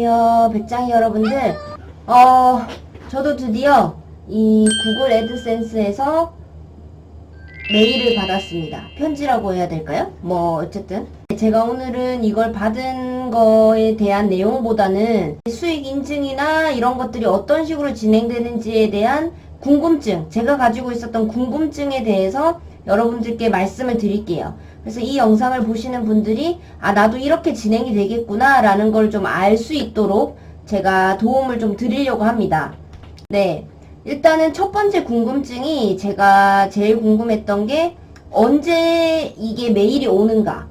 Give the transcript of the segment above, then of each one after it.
안녕하세요. 백장이 여러분들. 어, 저도 드디어 이 구글 애드센스에서 메일을 받았습니다. 편지라고 해야 될까요? 뭐, 어쨌든. 제가 오늘은 이걸 받은 거에 대한 내용보다는 수익 인증이나 이런 것들이 어떤 식으로 진행되는지에 대한 궁금증, 제가 가지고 있었던 궁금증에 대해서 여러분들께 말씀을 드릴게요. 그래서 이 영상을 보시는 분들이 아 나도 이렇게 진행이 되겠구나 라는 걸 좀 알 수 있도록 제가 도움을 좀 드리려고 합니다. 네. 일단은 첫 번째 궁금증이 제가 제일 궁금했던 게 언제 이게 메일이 오는가.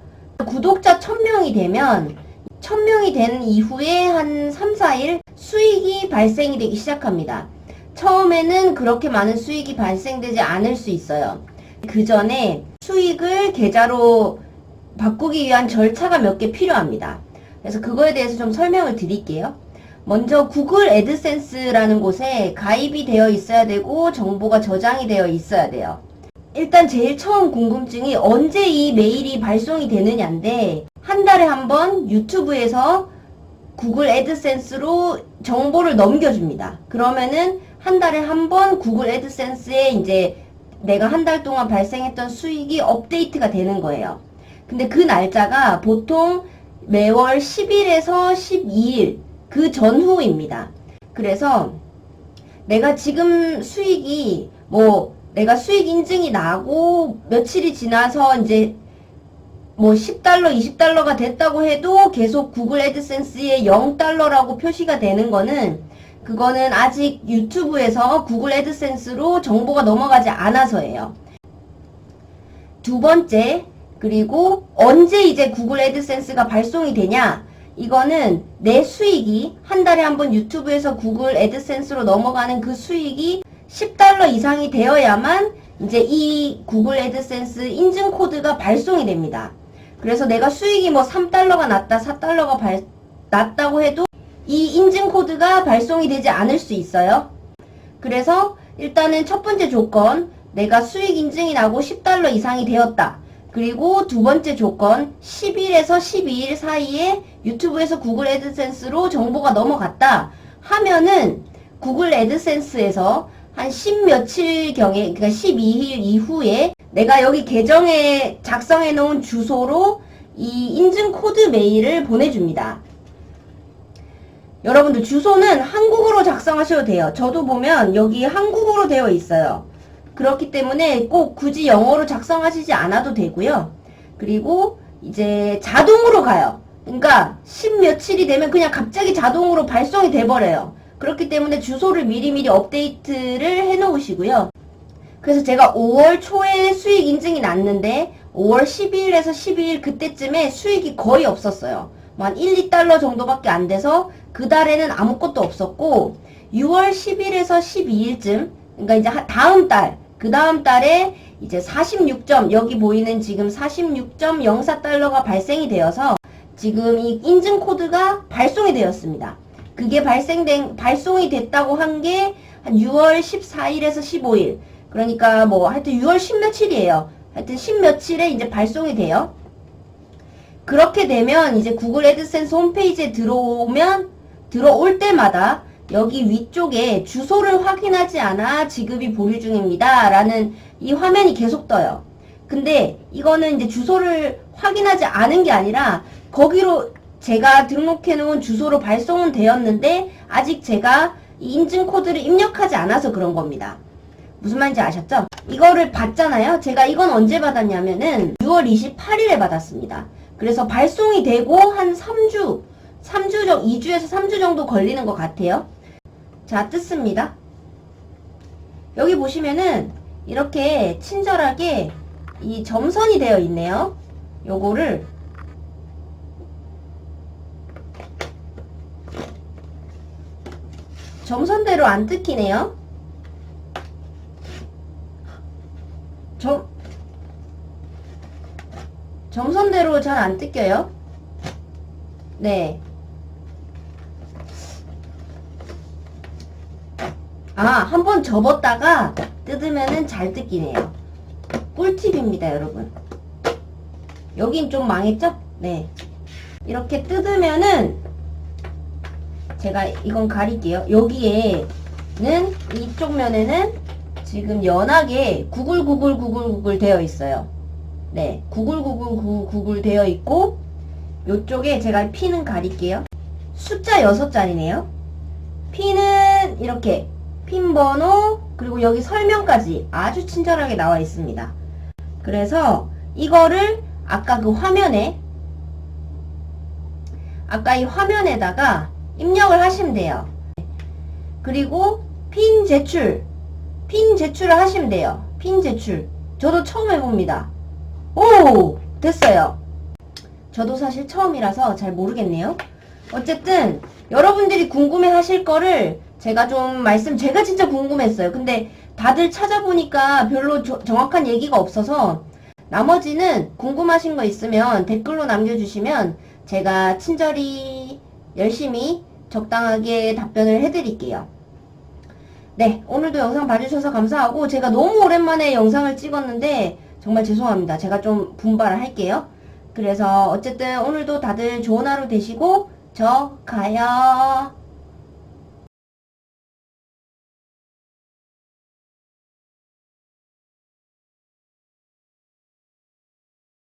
구독자 1000명이 되면 1000명이 된 이후에 한 3, 4일 수익이 발생이 되기 시작합니다. 처음에는 그렇게 많은 수익이 발생되지 않을 수 있어요. 그 전에 수익을 계좌로 바꾸기 위한 절차가 몇 개 필요합니다. 그래서 그거에 대해서 좀 설명을 드릴게요. 먼저 구글 애드센스라는 곳에 가입이 되어 있어야 되고 정보가 저장이 되어 있어야 돼요. 일단 제일 처음 궁금증이 언제 이 메일이 발송이 되느냐인데 한 달에 한 번 유튜브에서 구글 애드센스로 정보를 넘겨줍니다. 그러면은 한 달에 한 번 구글 애드센스에 이제 내가 한 달 동안 발생했던 수익이 업데이트가 되는 거예요. 근데 그 날짜가 보통 매월 10일에서 12일 그 전후입니다. 그래서 내가 지금 수익이 뭐 내가 수익 인증이 나고 며칠이 지나서 이제 뭐 10달러, 20달러가 됐다고 해도 계속 구글 애드센스에 0달러라고 표시가 되는 거는 그거는 아직 유튜브에서 구글 애드센스로 정보가 넘어가지 않아서예요. 두 번째, 그리고 언제 이제 구글 애드센스가 발송이 되냐? 이거는 내 수익이 한 달에 한 번 유튜브에서 구글 애드센스로 넘어가는 그 수익이 10달러 이상이 되어야만 이제 이 구글 애드센스 인증 코드가 발송이 됩니다. 그래서 내가 수익이 뭐 3달러가 났다, 4달러가 발, 났다고 해도 이 인증 코드가 발송이 되지 않을 수 있어요. 그래서 일단은 첫 번째 조건, 내가 수익 인증이 나고 10달러 이상이 되었다. 그리고 두 번째 조건, 10일에서 12일 사이에 유튜브에서 구글 애드센스로 정보가 넘어갔다. 하면은 구글 애드센스에서 한 10 며칠 경에, 그러니까 12일 이후에 내가 여기 계정에 작성해 놓은 주소로 이 인증 코드 메일을 보내줍니다. 여러분들 주소는 한국어로 작성하셔도 돼요. 저도 보면 여기 한국어로 되어 있어요. 그렇기 때문에 꼭 굳이 영어로 작성하시지 않아도 되고요. 그리고 이제 자동으로 가요. 그러니까 10 며칠이 되면 그냥 갑자기 자동으로 발송이 돼버려요. 그렇기 때문에 주소를 미리미리 업데이트를 해 놓으시고요. 그래서 제가 5월 초에 수익 인증이 났는데 5월 12일에서 12일 그때쯤에 수익이 거의 없었어요. 뭐한 1, 2달러 정도밖에 안 돼서 그 달에는 아무것도 없었고 6월 10일에서 12일쯤 그러니까 이제 하- 다음 달, 그 다음 달에 이제 46점 여기 보이는 지금 46.04달러가 발생이 되어서 지금 이 인증 코드가 발송이 되었습니다. 그게 발생된 발송이 됐다고 한 게 한 6월 14일에서 15일. 그러니까 뭐 하여튼 6월 10 며칠이에요. 하여튼 10 며칠에 이제 발송이 돼요. 그렇게 되면 이제 구글 애드센스 홈페이지에 들어오면 들어올 때마다 여기 위쪽에 주소를 확인하지 않아 지급이 보류 중입니다. 라는 이 화면이 계속 떠요. 근데 이거는 이제 주소를 확인하지 않은 게 아니라 거기로 제가 등록해 놓은 주소로 발송은 되었는데 아직 제가 이 인증 코드를 입력하지 않아서 그런 겁니다. 무슨 말인지 아셨죠? 이거를 받잖아요. 제가 이건 언제 받았냐면은 6월 28일에 받았습니다. 그래서 발송이 되고 한 3주, 3주 정 2주에서 3주 정도 걸리는 것 같아요. 자, 뜯습니다. 여기 보시면은 이렇게 친절하게 이 점선이 되어 있네요. 요거를 점선대로 안 뜯기네요. 점, 점선대로 잘 안 뜯겨요. 네. 아, 한 번 접었다가 뜯으면은 잘 뜯기네요. 꿀팁입니다, 여러분. 여긴 좀 망했죠? 네. 이렇게 뜯으면은 제가 이건 가릴게요. 여기에는 이쪽 면에는 지금 연하게 구글 구글 구글 구글 되어 있어요. 네, 구글 구글 구글 구글 되어 있고 요쪽에 제가 피는 가릴게요. 숫자 6자리네요. 피는 이렇게 핀 번호 그리고 여기 설명까지 아주 친절하게 나와 있습니다. 그래서 이거를 아까 그 화면에 아까 이 화면에다가 입력을 하시면 돼요. 그리고 핀 제출 핀 제출을 하시면 돼요. 핀 제출 저도 처음 해봅니다. 오 됐어요. 저도 사실 처음이라서 잘 모르겠네요. 어쨌든 여러분들이 궁금해 하실 거를 제가 좀 말씀 제가 진짜 궁금했어요. 근데 다들 찾아보니까 별로 조- 정확한 얘기가 없어서 나머지는 궁금하신 거 있으면 댓글로 남겨주시면 제가 친절히 열심히 적당하게 답변을 해드릴게요. 네, 오늘도 영상 봐주셔서 감사하고 제가 너무 오랜만에 영상을 찍었는데 정말 죄송합니다. 제가 좀 분발을 할게요. 그래서 어쨌든 오늘도 다들 좋은 하루 되시고 저 가요.